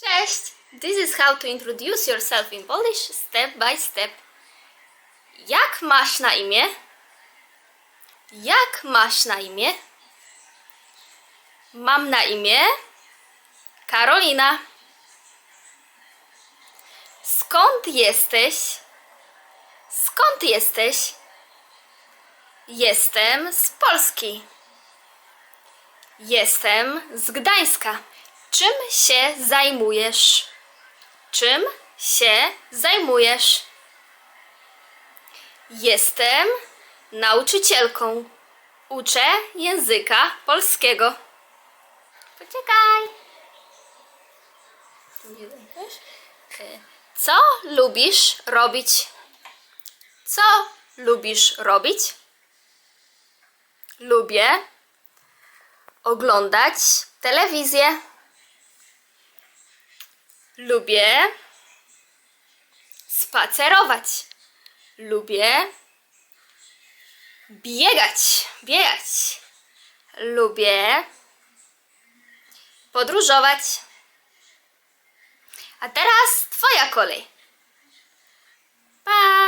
Cześć! This is how to introduce yourself in Polish step by step. Jak masz na imię? Jak masz na imię? Mam na imię Karolina. Skąd jesteś? Skąd jesteś? Jestem z Polski. Jestem z Gdańska. Czym się zajmujesz? Czym się zajmujesz? Jestem nauczycielką. Uczę języka polskiego. Poczekaj. E, Co lubisz robić? Co lubisz robić? Lubię oglądać telewizję. Lubię spacerować. Lubię biegać, biegać. Lubię podróżować. A teraz twoja kolej. Pa!